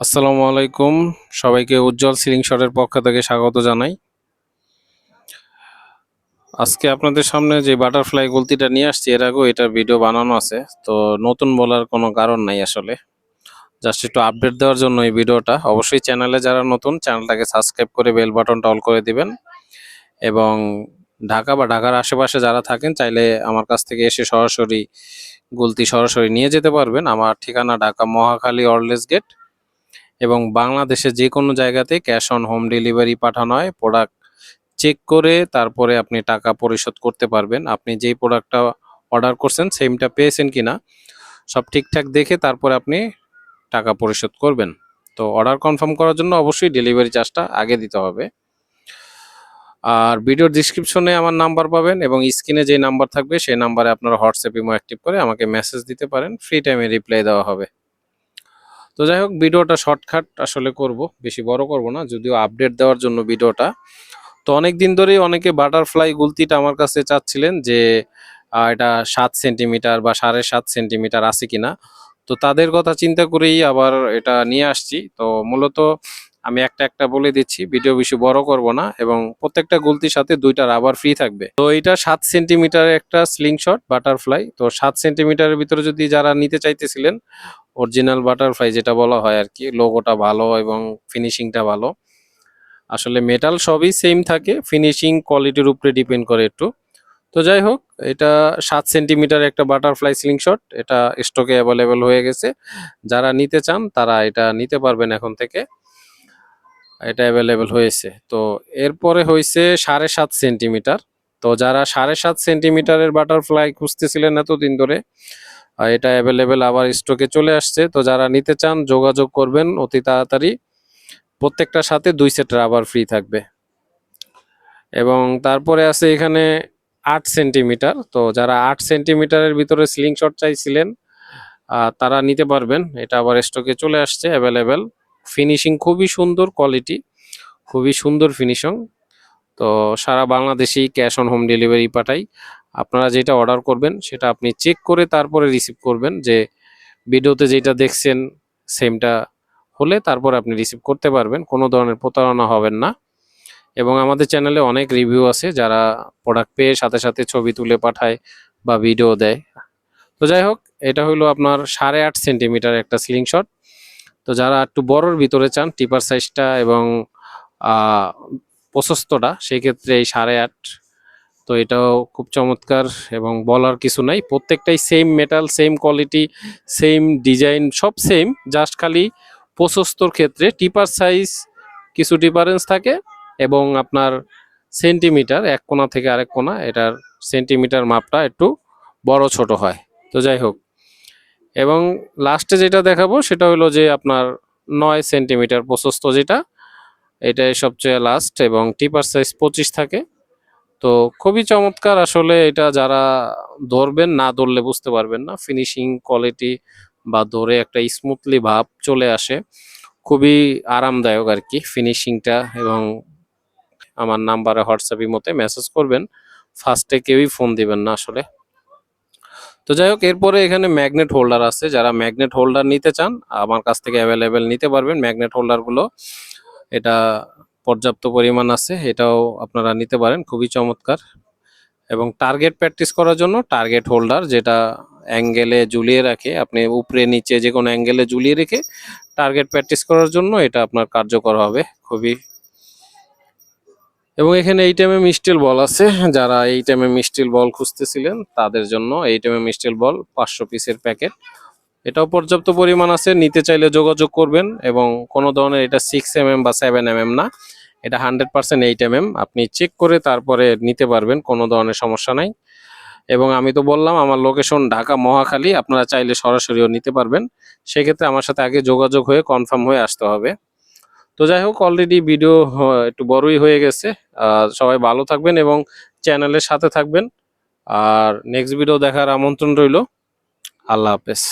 আসসালামু আলাইকুম। সবাইকে উজ্জ্বল সিলিং শটের পক্ষ থেকে স্বাগত জানাই। আজকে আপনাদের সামনে যে বাটারফ্লাই গলতিটা নিয়ে আসছি, এর আগেও এটার ভিডিও বানানো আছে। তো নতুন বলার কোনো কারণ নাই আসলে। জাস্ট একটু আপডেট দেওয়ার জন্য এই ভিডিওটা। অবশ্যই চ্যানেলে যারা নতুন, চ্যানেলটাকে সাবস্ক্রাইব করে বেল বাটনটা অল করে দিবেন। এবং ঢাকা বা ঢাকার আশেপাশে যারা থাকেন, চাইলে আমার কাছ থেকে এসে সরাসরি গুলতি সরাসরি নিয়ে যেতে পারবেন। আমার ঠিকানা ঢাকা মহাখালী অরলেস গেট। এবং বাংলাদেশে যে কোনো জায়গাতে ক্যাশ অন হোম ডেলিভারি পাঠানো হয় প্রোডাক্ট চেক করে তারপরে আপনি টাকা পরিশোধ করতে পারবেন। আপনি যেই প্রোডাক্টটা অর্ডার করছেন সেমটা পেয়েছেন কি না সব ঠিকঠাক দেখে তারপরে আপনি টাকা পরিশোধ করবেন। তো অর্ডার কনফার্ম করার জন্য অবশ্যই ডেলিভারি চার্জটা আগে দিতে হবে। আর ভিডিওর ডিসক্রিপশনে আমার নাম্বার পাবেন এবং স্ক্রিনে যে নাম্বার থাকবে, সেই নাম্বারে আপনারা হোয়াটসঅ্যাপ ইমো অ্যাক্টিভ করে আমাকে মেসেজ দিতে পারেন। ফ্রি টাইমে রিপ্লাই দেওয়া হবে। তো যাই হোক, ভিডিওটা শর্টকাট আসলে করব, বেশি বড় করব না, যদিও আপডেট দেওয়ার জন্য ভিডিওটা। তো অনেক দিন ধরেই অনেকে বাটারফ্লাই গুলতিটা আমার কাছে চাচ্ছিলেন যে এটা সাত সেন্টিমিটার বা সাড়ে সাত সেন্টিমিটার আছে কিনা। তো তাদের কথা চিন্তা করেই আবার এটা নিয়ে আসছি। তো মূলত আমি একটা একটা বলে দিচ্ছি, ভিডিও বেশি বড় করব না এবং প্রত্যেকটা গুলতির সাথে দুইটা রাবার ফ্রি থাকবে। তো এটা সাত সেন্টিমিটার একটা স্লিং শট বাটারফ্লাই তো সাত সেন্টিমিটারের ভিতরে যদি যারা নিতে চাইতেছিলেন অরিজিনাল বাটারফ্লাই যেটা বলা হয় আর কি লোগোটা ভালো এবং ফিনিশিংটা ভালো। আসলে মেটাল সবই সেম থাকে ফিনিশিং কোয়ালিটির উপরে ডিপেন্ড করে একটু। তো যাই হোক, এটা সাত সেন্টিমিটার একটা বাটারফ্লাই স্লিং শট এটা স্টকে অ্যাভেলেবেল হয়ে গেছে। যারা নিতে চান, তারা এটা নিতে পারবেন এখন থেকে। এটা অ্যাভেলেবেল হয়েছে। তো এরপরে হয়েছে সাড়ে সাত সেন্টিমিটার তো যারা সাড়ে সাত সেন্টিমিটারের বাটারফ্লাই খুঁজতেছিলেন এতদিন ধরে আহ, এটা অ্যাভেলেবেল আবার স্টকে চলে আসছে। তো যারা নিতে চান যোগাযোগ করবেন অতি তাড়াতাড়ি। প্রত্যেকটার সাথে দুই সেট রাবার ফ্রি থাকবে। এবং তারপরে আছে এখানে আট সেন্টিমিটার তো যারা আট সেন্টিমিটারের ভিতরে স্লিং শট চাইছিলেন তারা নিতে পারবেন। এটা আবার স্টকে চলে আসছে অ্যাভেলেবেল ফিনিশিং খুবই সুন্দর কোয়ালিটি খুবই সুন্দর ফিনিশিং তো সারা বাংলাদেশেই ক্যাশ অন হোম ডেলিভারি পাঠাই। আপনারা যেটা অর্ডার করবেন, সেটা আপনি চেক করে তারপরে রিসিভ করবেন যে ভিডিওতে যেটা দেখছেন সেমটা হলে তারপর আপনি রিসিভ করতে পারবেন। কোনো ধরনের প্রতারণা হবেন না। এবং আমাদের চ্যানেলে অনেক রিভিউ আছে, যারা প্রোডাক্ট পেয়ে সাথে সাথে ছবি তুলে পাঠায় বা ভিডিও দেয়। তো যাই হোক, এটা হলো আপনার সাড়ে আট সেন্টিমিটার একটা স্লিং শট তো যারা একটু বড়র ভিতরে চান, টিপার সাইজটা এবং প্রশস্তটা সেই ক্ষেত্রে এই সাড়ে আট তো এটাও খুব চমৎকার এবং বলার কিছু নাই। প্রত্যেকটাই same metal same quality same design সব সেম জাস্ট খালি প্রশস্তর ক্ষেত্রে টিপার সাইজ কিছু ডিফারেন্স থাকে এবং আপনার সেন্টিমিটার এক কোণা থেকে আরেক কোণা, এটার সেন্টিমিটার মাপটা একটু বড় ছোট হয়। তো যাই হোক, এবং লাস্টে যেটা দেখাবো সেটা হলো যে আপনার নয় সেন্টিমিটার প্রশস্ত যেটা, এটাই সবচেয়ে লাস্ট এবং টিপার সাইজ পঁচিশ থাকে। তো খুবই চমৎকার আসলে এটা যারা ধরবেন, না ধরলে বুঝতে পারবেন না। ফিনিশিং কোয়ালিটি বা ধরে একটা স্মুথলি ভাব চলে আসে। খুবই আরামদায়ক আর কি ফিনিশিংটা এবং আমার নাম্বারে হোয়াটসঅ্যাপ মতে মেসেজ করবেন। ফার্স্টে কেউই ফোন দিবেন না আসলে। তো যাই হোক, এরপরে এখানে ম্যাগনেট হোল্ডার আছে। যারা ম্যাগনেট হোল্ডার নিতে চান, আমার কাছ থেকে অ্যাভেলেবেল নিতে পারবেন। ম্যাগনেট হোল্ডারগুলো এটা পর্যাপ্ত পরিমাণ আছে, এটাও আপনারা নিতে পারেন, খুবই চমৎকার। এবং টার্গেট প্র্যাকটিস করার জন্য টার্গেট হোল্ডার যেটা অ্যাঙ্গেলে ঝুলিয়ে রাখে, আপনি উপরে, নিচে যে কোনো অ্যাঙ্গেলে ঝুলিয়ে রেখে টার্গেট প্র্যাকটিস করার জন্য এটা আপনার কার্যকর হবে, খুবই। এবং এখানে এইট এম এম বল আছে, যারা এইট এম এম বল খুঁজতেছিলেন তাদের জন্য eight M M steel ball পাঁচশো পিসের প্যাকেট এটাও পর্যাপ্ত পরিমাণ আছে, নিতে চাইলে যোগাযোগ করবেন এবং কোনো ধরনের এটা সিক্স এম এম বা সেভেন এম এম না, এটা হান্ড্রেড পার্সেন্ট এইট এম আপনি চেক করে তারপরে নিতে পারবেন, কোনো ধরনের সমস্যা নাই। এবং আমি তো বললাম, আমার লোকেশন ঢাকা, মহাখালী, আপনারা চাইলে সরাসরিও নিতে পারবেন। সেক্ষেত্রে আমার সাথে আগে যোগাযোগ হয়ে কনফার্ম হয়ে আসতে হবে। তো যাই হোক অলরেডি ভিডিও একটু বড়ই হয়ে গেছে। সবাই ভালো থাকবেন এবং চ্যানেলের সাথে থাকবেন। আর নেক্সট ভিডিও দেখার আমন্ত্রণ রইল। আল্লাহ হাফেজ।